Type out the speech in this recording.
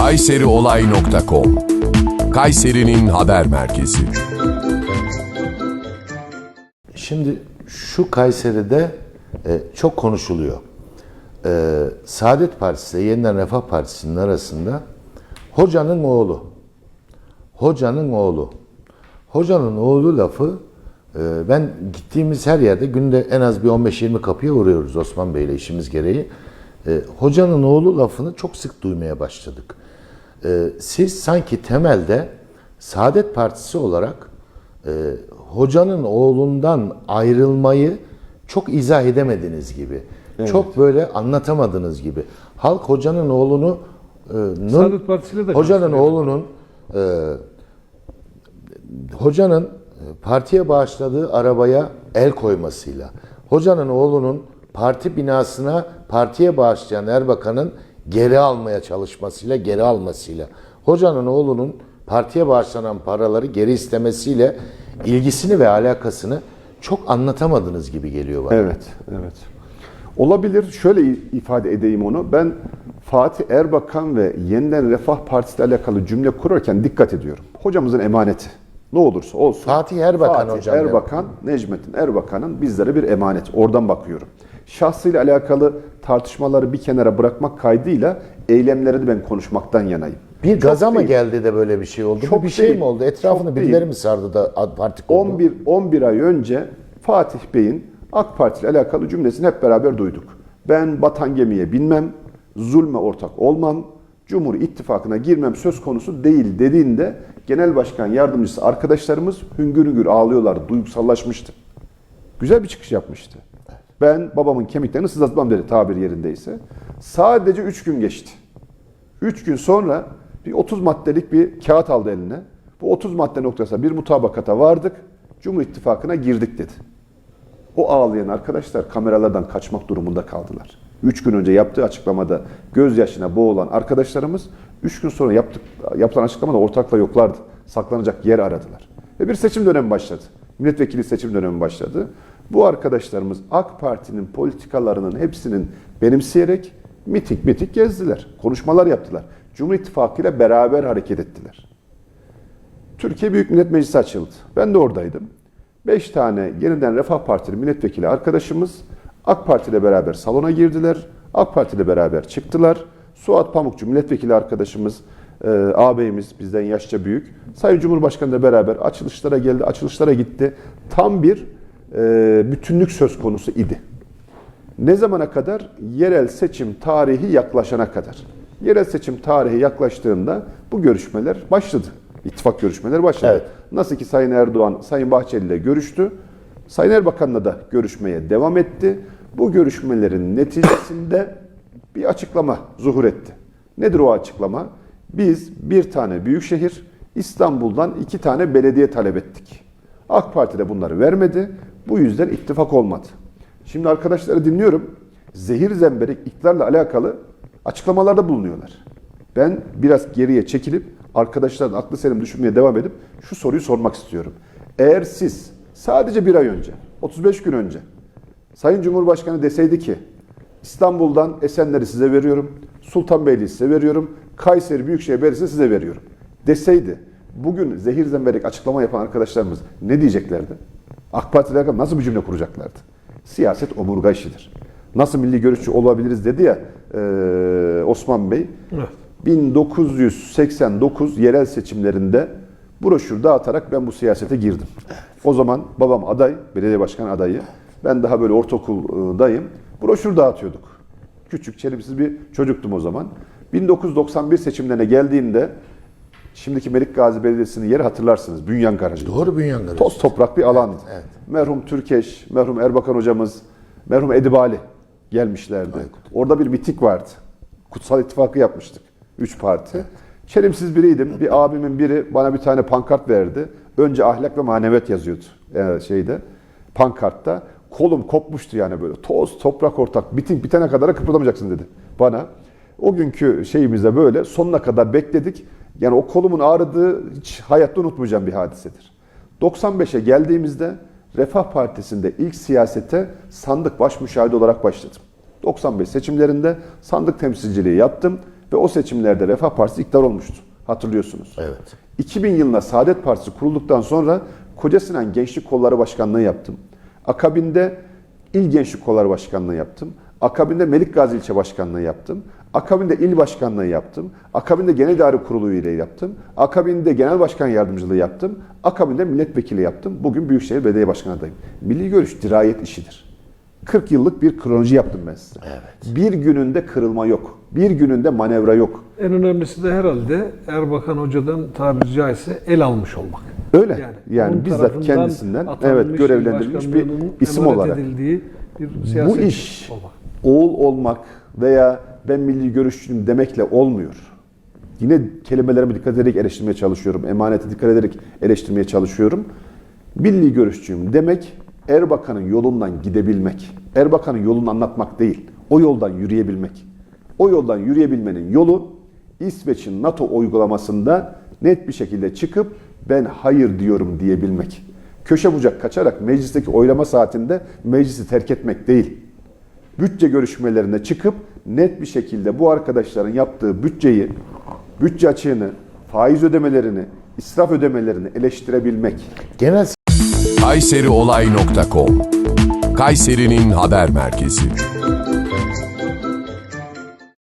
kayseriolay.com Kayseri'nin haber merkezi. Şimdi şu Kayseri'de e, çok konuşuluyor. E, Saadet Partisi ile Yeniden Refah Partisi'nin arasında hocanın oğlu. Hocanın oğlu. Hocanın oğlu lafı e, ben gittiğimiz her yerde günde en az bir 15-20 kapıya uğruyoruz Osman Bey ile işimiz gereği. E, hocanın oğlu lafını çok sık duymaya başladık. E, siz sanki temelde Saadet Partisi olarak e, hocanın oğlundan ayrılmayı çok izah edemediniz gibi. Çok böyle anlatamadınız gibi. Halk hocanın oğlunu e, nun- de hocanın oğlunun e, hocanın e, partiye bağışladığı arabaya el koymasıyla, hocanın oğlunun parti binasına partiye bağışlayan Erbakan'ın geri almaya çalışmasıyla, geri almasıyla, hocanın oğlunun partiye bağışlanan paraları geri istemesiyle ilgisini ve alakasını çok anlatamadınız gibi geliyor bana. Evet, evet. Olabilir. Şöyle ifade edeyim onu. Ben Fatih Erbakan ve Yeniden Refah Partisi ile alakalı cümle kurarken dikkat ediyorum. Hocamızın emaneti. Ne olursa olsun. Fatih Erbakan Fatih hocam Erbakan, Necmettin Erbakan'ın bizlere bir emanet. Oradan bakıyorum. Şahsıyla alakalı tartışmaları bir kenara bırakmak kaydıyla eylemleri de ben konuşmaktan yanayım. Bir gaza Çok mı değil. geldi de böyle bir şey oldu? Çok bir şey değil. mi oldu? Etrafını birileri değil. mi sardı da ad- parti kurdu? 11 11 ay önce Fatih Bey'in AK Parti ile alakalı cümlesini hep beraber duyduk. Ben batan gemiye binmem, zulme ortak olmam, Cumhur İttifakı'na girmem söz konusu değil dediğinde Genel Başkan Yardımcısı arkadaşlarımız hüngür hüngür ağlıyorlardı, duygusallaşmıştı. Güzel bir çıkış yapmıştı. Ben babamın kemiklerini sızlatmam dedi tabir yerindeyse. Sadece 3 gün geçti. 3 gün sonra bir 30 maddelik bir kağıt aldı eline. Bu 30 madde noktasında bir mutabakata vardık. Cumhur İttifakı'na girdik dedi. O ağlayan arkadaşlar kameralardan kaçmak durumunda kaldılar. 3 gün önce yaptığı açıklamada gözyaşına boğulan arkadaşlarımız 3 gün sonra yaptık, yapılan açıklamada ortakla yoklardı. Saklanacak yer aradılar. Ve bir seçim dönemi başladı. Milletvekili seçim dönemi başladı. Bu arkadaşlarımız AK Parti'nin politikalarının hepsinin benimseyerek mitik mitik gezdiler. Konuşmalar yaptılar. Cumhur İttifakı ile beraber hareket ettiler. Türkiye Büyük Millet Meclisi açıldı. Ben de oradaydım. 5 tane yeniden Refah Partili milletvekili arkadaşımız AK Parti ile beraber salona girdiler. AK Parti ile beraber çıktılar. Suat Pamukçu milletvekili arkadaşımız, e, ağabeyimiz bizden yaşça büyük. Sayın Cumhurbaşkanı ile beraber açılışlara geldi, açılışlara gitti. Tam bir bütünlük söz konusu idi. Ne zamana kadar? Yerel seçim tarihi yaklaşana kadar. Yerel seçim tarihi yaklaştığında bu görüşmeler başladı. İttifak görüşmeleri başladı. Evet. Nasıl ki Sayın Erdoğan, Sayın Bahçeli ile görüştü. Sayın Erbakan'la da görüşmeye devam etti. Bu görüşmelerin neticesinde bir açıklama zuhur etti. Nedir o açıklama? Biz bir tane büyükşehir, İstanbul'dan iki tane belediye talep ettik. AK Parti de bunları vermedi. Bu yüzden ittifak olmadı. Şimdi arkadaşları dinliyorum. Zehir zemberek iktidarla alakalı açıklamalarda bulunuyorlar. Ben biraz geriye çekilip arkadaşların aklı selim düşünmeye devam edip şu soruyu sormak istiyorum. Eğer siz sadece bir ay önce, 35 gün önce Sayın Cumhurbaşkanı deseydi ki İstanbul'dan Esenler'i size veriyorum, Sultanbeyli'yi size veriyorum, Kayseri Büyükşehir Belediyesi'ni size veriyorum deseydi bugün zehir zemberek açıklama yapan arkadaşlarımız ne diyeceklerdi? AK Parti ile alakalı nasıl bir cümle kuracaklardı? Siyaset omurga işidir. Nasıl milli görüşçü olabiliriz dedi ya e, Osman Bey. 1989 yerel seçimlerinde broşür dağıtarak ben bu siyasete girdim. O zaman babam aday, belediye başkanı adayı. Ben daha böyle ortaokuldayım. Broşür dağıtıyorduk. Küçük, çelimsiz bir çocuktum o zaman. 1991 seçimlerine geldiğinde şimdiki Melik Gazi Belediyesi'nin yeri hatırlarsınız. Bünyan Garajı. Doğru Bünyan Garajı. Toz toprak bir alandı. evet. Merhum Türkeş, merhum Erbakan hocamız, merhum Edibali gelmişlerdi. Orada bir mitik vardı. Kutsal İttifakı yapmıştık. Üç parti. Çelimsiz biriydim. Bir abimin biri bana bir tane pankart verdi. Önce ahlak ve maneviyat yazıyordu e, şeyde pankartta. Kolum kopmuştu yani böyle. Toz, toprak ortak. Bitin bitene kadar kıpırdamayacaksın dedi bana. O günkü şeyimizde böyle sonuna kadar bekledik. Yani o kolumun ağrıdığı hiç hayatta unutmayacağım bir hadisedir. 95'e geldiğimizde Refah Partisi'nde ilk siyasete sandık baş müşahede olarak başladım. 95 seçimlerinde sandık temsilciliği yaptım ve o seçimlerde Refah Partisi iktidar olmuştu. Hatırlıyorsunuz. Evet. 2000 yılında Saadet Partisi kurulduktan sonra Koca Sinan Gençlik Kolları Başkanlığı yaptım. Akabinde İl Gençlik Kolları Başkanlığı yaptım. Akabinde Melik Gazi İlçe Başkanlığı yaptım. Akabinde il başkanlığı yaptım. Akabinde genel idare kurulu üyeliği yaptım. Akabinde genel başkan yardımcılığı yaptım. Akabinde milletvekili yaptım. Bugün Büyükşehir Belediye Başkanı adayım. Milli görüş dirayet işidir. 40 yıllık bir kronoloji yaptım ben size. Bir gününde kırılma yok. Bir gününde manevra yok. En önemlisi de herhalde Erbakan Hoca'dan tabiri caizse el almış olmak. Öyle. Yani, onun bizzat kendisinden evet görevlendirilmiş bir isim olarak. bir Bu iş olmak. Oğul olmak veya ben milli görüşçüyüm demekle olmuyor. Yine kelimelerime dikkat ederek eleştirmeye çalışıyorum. Emanete dikkat ederek eleştirmeye çalışıyorum. Milli görüşçüyüm demek Erbakan'ın yolundan gidebilmek. Erbakan'ın yolunu anlatmak değil. O yoldan yürüyebilmek. O yoldan yürüyebilmenin yolu İsveç'in NATO uygulamasında net bir şekilde çıkıp ben hayır diyorum diyebilmek. Köşe bucak kaçarak meclisteki oylama saatinde meclisi terk etmek değil bütçe görüşmelerine çıkıp net bir şekilde bu arkadaşların yaptığı bütçeyi, bütçe açığını, faiz ödemelerini, israf ödemelerini eleştirebilmek. Genel kayseriolay.com Kayseri'nin haber merkezi.